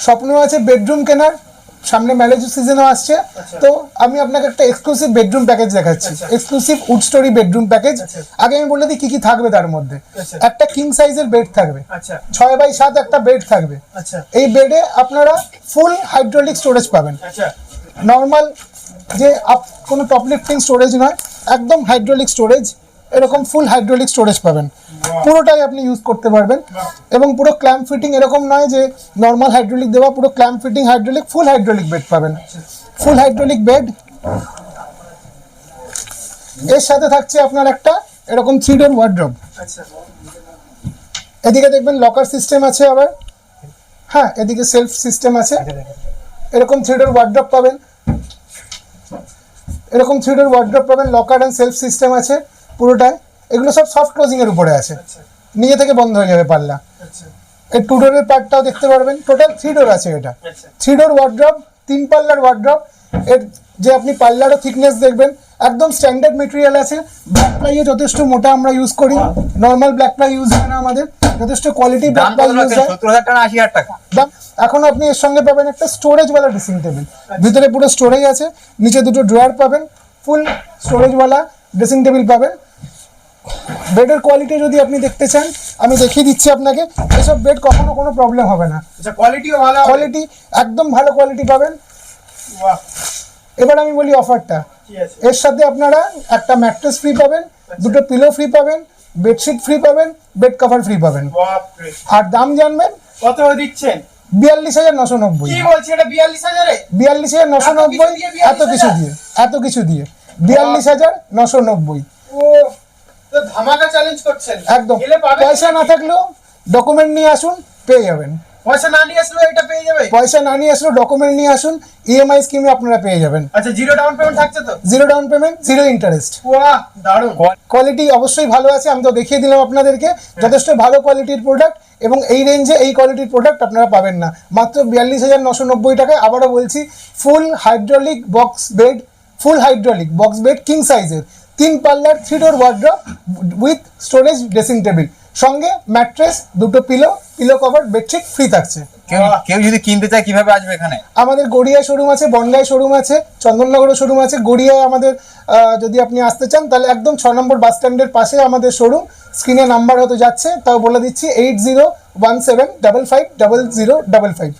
স্বপ্ন আছে বেডরুম কেনার। সামনে ম্যারেজ সিজনও আসছে। আচ্ছা। তো আমি আপনাকে একটা এক্সক্লুসিভ বেডরুম প্যাকেজ দেখাচ্ছি। Exclusive wood story bedroom package. আগে আমি বলে দিই কি কি থাকবে তার মধ্যে। আচ্ছা। একটা কিং সাইজের বেড থাকবে। আচ্ছা। ছয় বাই সাত একটা বেড থাকবে। আচ্ছা। এই বেডে আপনারা ফুল হাইড্রোলিক স্টোরেজ পাবেন। আচ্ছা। নর্মাল যে আপ কোনো টপ লিফটিং স্টোরেজ নয় একদম হাইড্রোলিক স্টোরেজ এরকম ফুল হাইড্রোলিক স্টোরেজ পাবেন। পুরোটাই আপনি ইউজ করতে পারবেন। এবং পুরো ক্ল্যাম্প ফিটিং এরকম নয় যে নর্মাল হাইড্রোলিক দেওয়া, পুরো clamp fitting hydraulic full hydraulic bed পাবেন। ফুল হাইড্রোলিক বেড এর সাথে থাকছে আপনার একটা এরকম থ্রি ডোর ওয়ার্ড্রপ আচ্ছা এদিকে দেখবেন লকার সিস্টেম আছে আবার। হ্যাঁ এদিকে সেলফ সিস্টেম আছে। এরকম থ্রি ডোর ওয়ার্ড্রপ পাবেন। এরকম থ্রি ডোর ওয়ার্ড্রপ পাবেন লকার অ্যান্ড সেলফ সিস্টেম আছে পুরোটায়। এগুলো সব সফট ক্লোজিং এর উপরে আছে। আচ্ছা। নিজে থেকে বন্ধ হয়ে যাবে পাল্লা। আচ্ছা। এই টু ডোরের পার্টটাও দেখতে পারবেন। টোটাল থ্রি ডোর আছে এটা। থ্রি ডোর ওয়ার্ড্রপ তিন পাল্লার ওয়ার্ড্রপ এর যে আপনি পাল্লারও থিকনেস দেখবেন একদম স্ট্যান্ডার্ড মেটেরিয়াল আছে। ব্ল্যাক প্লাইও যথেষ্ট মোটা আমরা ইউজ করি। নর্মাল ব্ল্যাক প্লাই ইউজ হয় না আমাদের। যথেষ্ট কোয়ালিটি ব্ল্যাক প্লাই ইউজ হয়। দাম এখন আপনি এর সঙ্গে পাবেন একটা স্টোরেজ ওয়ালা ড্রেসিং টেবিল ভিতরে পুরো স্টোরেজ আছে। নিচে দুটো ড্রয়ার পাবেন। ফুল স্টোরেজ ওয়ালা ড্রেসিং টেবিল পাবেন। বেডের কোয়ালিটি যদি আপনি দেখতে চান আমি দেখিয়ে দিচ্ছি আপনাকে এসব বেড কখনো কোনো প্রবলেম হবে না। আচ্ছা কোয়ালিটিও ভালো কোয়ালিটি একদম ভালো কোয়ালিটি পাবেন। এবার আমি বলি অফারটা এর সাথে আপনারা একটা ম্যাট্রেস ফ্রি পাবেন দুটো পিলো ফ্রি পাবেন বেডশিট ফ্রি পাবেন বেড কভার ফ্রি পাবেন। আর দাম জানবেন? কত দিচ্ছেন? বিয়াল্লিশ হাজার নশো নব্বই। বলছি এটা বিয়াল্লিশ হাজারে? নশো নব্বই দিয়ে 42,000? এত কিছু দিয়ে এত কিছু দিয়ে। বিয়াল্লিশ হাজার নশো নব্বই। ধামাকা চ্যালেঞ্জ করছেন। একদম। পয়সা না থাকলেও ডকুমেন্ট নিয়ে আসুন পেয়ে যাবেন। পয়সা না নিয়ে আসলেও এটা পেয়ে যাবে? পয়সা না নিয়ে আসলেও ডকুমেন্ট নিয়ে আসুন ইএমআই স্কিমে আপনারা পেয়ে যাবেন। আচ্ছা জিরো ডাউন পেমেন্ট থাকছে তো? Zero down payment zero interest বাহ দারুণ। কোয়ালিটি অবশ্যই ভালো আছে আমি তো দেখিয়ে দিলাম আপনাদেরকে। যথেষ্ট ভালো কোয়ালিটির প্রোডাক্ট এবং এই রেঞ্জে এই কোয়ালিটির প্রোডাক্ট আপনারা পাবেন না। মাত্র বিয়াল্লিশ হাজার নশো নব্বই টাকায় আবারও বলছি full hydraulic box bed full hydraulic box bed king সাইজের তিন পাল্লার three door wardrobe with storage dressing table সঙ্গে ম্যাট্রেস দুটো pillow pillow cover bedsheet free থাকছে। কেউ যদি কিনতে চায় কীভাবে আসবে এখানে? আমাদের গড়িয়ায় শোরুম আছে বনগায় শোরুম আছে চন্দননগরে শোরুম আছে। গড়িয়ায় আমাদের যদি আপনি আসতে চান তাহলে একদম ছ নম্বর বাস স্ট্যান্ডের পাশে আমাদের শোরুম স্ক্রিনে নাম্বার হতে যাচ্ছে তাও বলে দিচ্ছি eight zero one seven double five double zero double five